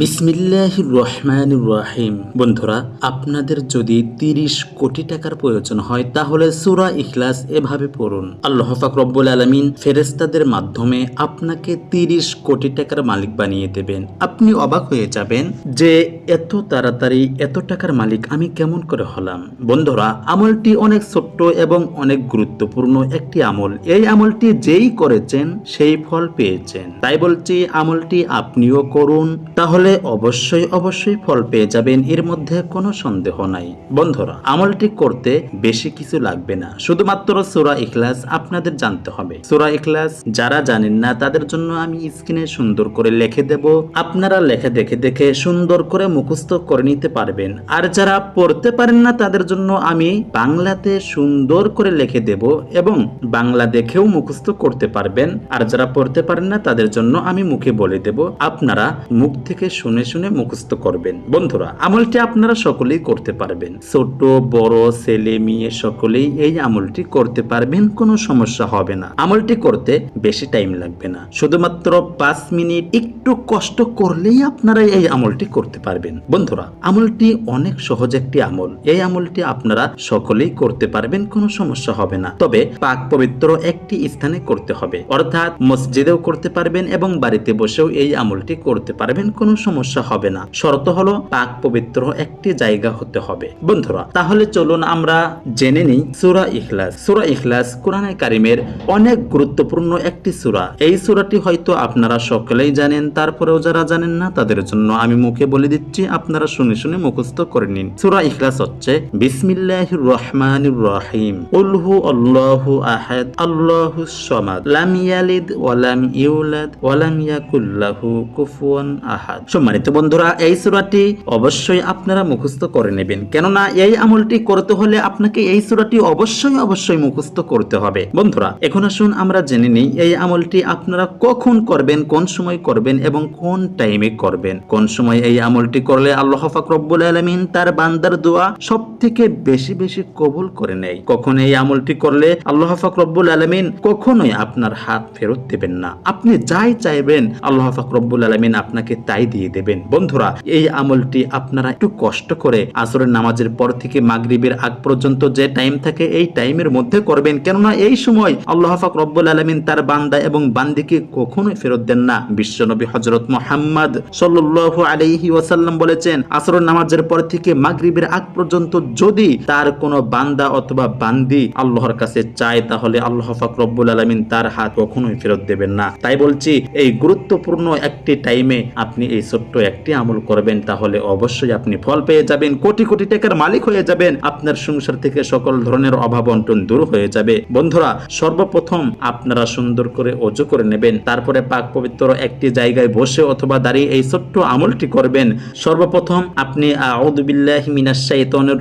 বিসমিল্লাহ রহমান রাহিম। বন্ধুরা, আপনাদের যদি তিরিশ কোটি টাকার প্রয়োজন হয়, তাহলে সুরা ইখলাস এভাবে পড়ুন। আল্লাহ ফাক রব্বুল আলমিন ফেরেস্তাদের মাধ্যমে আপনাকে তিরিশ কোটি টাকার মালিক বানিয়ে দেবেন। আপনি অবাক হয়ে যাবেন যে এত তাড়াতাড়ি এত টাকার মালিক আমি কেমন করে হলাম। বন্ধুরা, আমলটি অনেক ছোট্ট এবং অনেক গুরুত্বপূর্ণ একটি আমল। এই আমলটি যেই করেছেন, সেই ফল পেয়েছেন। তাই বলছি, আমলটি আপনিও করুন, তাহলে অবশ্যই অবশ্যই ফল পেয়ে যাবেন, এর মধ্যে কোনো সন্দেহ নাই। বন্ধুরা, আমলটি করতে বেশি কিছু লাগবে না। শুধুমাত্র সুরা ইখলাস আপনাদের জানতে হবে। সুরা ইখলাস যারা জানেন না, তাদের জন্য আমি স্ক্রিনে সুন্দর করে লিখে দেব। আপনারা লেখা দেখে দেখে সুন্দর করে মুখস্থ করে নিতে পারবেন। আর যারা পড়তে পারেন না, তাদের জন্য আমি বাংলাতে সুন্দর করে লিখে দেব এবং বাংলা দেখেও মুখস্থ করতে পারবেন। আর যারা পড়তে পারেন না, তাদের জন্য আমি মুখে বলে দেব। আপনারা মুখ থেকে শুনে শুনে মুখস্থ করবেন। বন্ধুরা, আমলটি আপনারা সকলেই করতে পারবেন। ছোট বড়, ছেলে, মেয়ে সকলেই এই আমলটি করতে পারবেন, কোনো সমস্যা হবে না। আমলটি করতে বেশি টাইম লাগবে না। শুধুমাত্র পাঁচ মিনিট একটু কষ্ট করলেই আপনারা এই আমলটি করতে পারবেন। বন্ধুরা, আমলটি অনেক সহজ একটি আমল। এই আমলটি আপনারা সকলেই করতে পারবেন, কোনো সমস্যা হবে না। তবে পাক পবিত্র একটি স্থানে করতে হবে। অর্থাৎ মসজিদেও করতে পারবেন এবং বাড়িতে বসেও এই আমলটি করতে পারবেন, কোনো সমস্যা হবে না। শর্ত হলো পাক পবিত্র একটি জায়গা হতে হবে। বন্ধুরা, তাহলে চলুন আমরা জেনে নিই সুরা ইখলাস। সুরা ইখলাস কোরআনে কারিমের অনেক গুরুত্বপূর্ণ একটি সুরা। এই সুরাটি হয়তো আপনারা সকলেই জানেন, তারপরেও যারা জানেন না, তাদের জন্য আমি মুখে বলে দিচ্ছি, আপনারা শুনে শুনে মুখস্থ করে নিন। সুরা ইখলাস হচ্ছে বিসমিল্লাহ রহমান রহিম উলহু আল্লাহু আহাদ, আল্লাহু সমাদ, লাম ইয়ালিদ ওয়ালাম ইউলাদ ওয়ালাম ইয়াকুল্লাহু কুফুয়ান আহাদ। সম্মানিত বন্ধুরা, এই সূরাটি অবশ্যই আপনারা মুখস্থ করে নেবেন। কেননা এই আমলটি করতে হলে আপনাকে এই সূরাটি অবশ্যই অবশ্যই মুখস্থ করতে হবে। বন্ধুরা, এখন আসুন আমরা জেনে নিই, এই আমলটি আপনারা কখন করবেন, কোন সময় করবেন এবং কোন টাইমে করবেন। কোন সময় এই আমলটি করলে আল্লাহ পাক রব্বুল আলামিন তার বান্দার দোয়া সব থেকে বেশি বেশি কবুল করে নেয়? কখন এই আমলটি করলে আল্লাহ পাক রব্বুল আলামিন কখনোই আপনার হাত ফেরত দেবেন না? আপনি যাই চাইবেন, আল্লাহ পাক রব্বুল আলামিন আপনাকে তাই দিয়ে দেবেন। বন্ধুরা, এই আমলটি আপনারা একটু কষ্ট করে আসরের নামাজের পর থেকে মাগরিবের আগ পর্যন্ত যে টাইম থাকে, এই টাইমের মধ্যে করবেন। কেননা এই সময় আল্লাহ পাক রব্বুল আলামিন তার বান্দা এবং বান্দিকে কখনোই ফেরত দেন না। বিশ্বনবী হযরত মুহাম্মদ সাল্লাল্লাহু আলাইহি ওয়াসাল্লাম বলেছেন, আসরের নামাজের পর থেকে মাগরিবের আগ পর্যন্ত যদি তার কোনো বান্দা অথবা বান্দি আল্লাহর কাছে চায়, তাহলে আল্লাহ পাক রব্বুল আলামিন তার হাত কখনোই ফেরত দেবেন না। তাই বলছি, এই গুরুত্বপূর্ণ একটি টাইমে আপনি এই ছোট্ট একটি আমল করবেন, তাহলে অবশ্যই আপনি ফল পেয়ে যাবেন। কোটি কোটি টাকার মালিক হয়ে যাবেন। আপনার সংসার থেকে সকল ধরনের অভাব অন্টন দূর হয়ে যাবে। বন্ধুরা, সর্বপ্রথম আপনারা সুন্দর করে অজু করে নেবেন। তারপরে পাক পবিত্র একটি জায়গায় বসে অথবা দাঁড়িয়ে এই ছোট্ট আমলটি করবেন। সর্বপ্রথম আপনি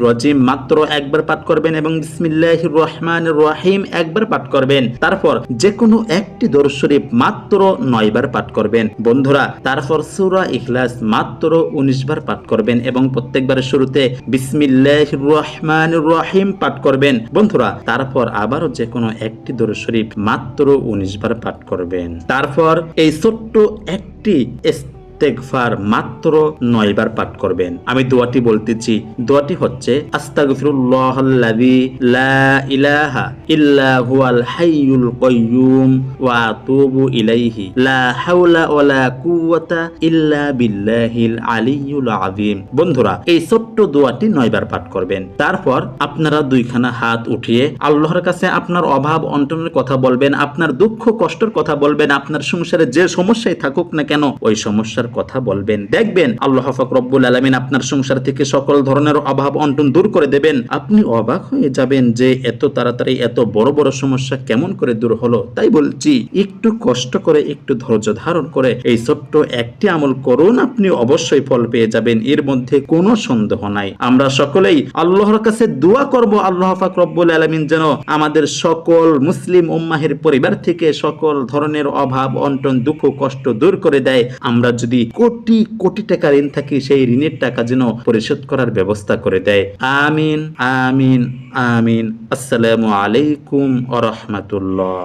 রাজিম মাত্র একবার পাঠ করবেন এবং রহমানির রহিম একবার পাঠ করবেন। তারপর যে কোনো একটি দরুদ শরীফ মাত্র নয়বার পাঠ করবেন। বন্ধুরা, তারপর সূরা ইখলাস মাত্র 19 বার পাঠ করবেন এবং প্রত্যেকবার শুরুতে বিসমিল্লাহ রহমান রহিম পাঠ করবেন। বন্ধুরা, তারপর আবারও যে কোনো একটি দোর শরীফ মাত্র 19 বার পাঠ করবেন। তারপর এই ছোট্ট একটি ইস্তেগফার মাত্র নয়বার পাঠ করবেন। আমি দোয়াটি বলতেছি, দোয়াটি হচ্ছে লা ইলাহা ইল্লা ওয়া ইলাইহি। লা হাওলা ইল্লা বিল্লাহিল বন্ধুরা, এই ছোট্ট দোয়াটি নয়বার পাঠ করবেন। তারপর আপনারা দুইখানা হাত উঠিয়ে আল্লাহর কাছে আপনার অভাব, অন্টনের কথা বলবেন, আপনার দুঃখ, কষ্টের কথা বলবেন, আপনার সংসারে যে সমস্যায় থাকুক না কেন, ওই সমস্যার কথা বলবেন। দেখবেন আল্লাহ রব্বুল আলামিন আপনার সংসার থেকে সকল ধরনের অভাব অন্টন দূর করে দেবেন। আপনি অবাক হয়ে যাবেন যে এত তাড়াতাড়ি এত বড় বড় সমস্যা কেমন করে দূর হলো। তাই বলছি, একটু কষ্ট করে, একটু ধৈর্য ধারণ করে এই ছোট্ট একটি আমল করুন, আপনি অবশ্যই ফল পেয়ে যাবেন। এর মধ্যে কোনো সন্দেহ নাই। আমরা সকলেই আল্লাহর কাছে দোয়া করব, আল্লাহ পাক রব্বুল আলামিন যেন আমাদের সকল মুসলিম উম্মাহের পরিবার থেকে সকল ধরনের অভাব, অন্টন, দুঃখ, কষ্ট দূর করে দেয়। আমরা যদি কোটি কোটি টাকা ঋণ থাকে সেই ঋণের টাকা যেন পরিশোধ করার ব্যবস্থা করে দেয়। আমিন আমিন আমিন। আসসালামু আলাইকুম আ রহমতুল্লাহ।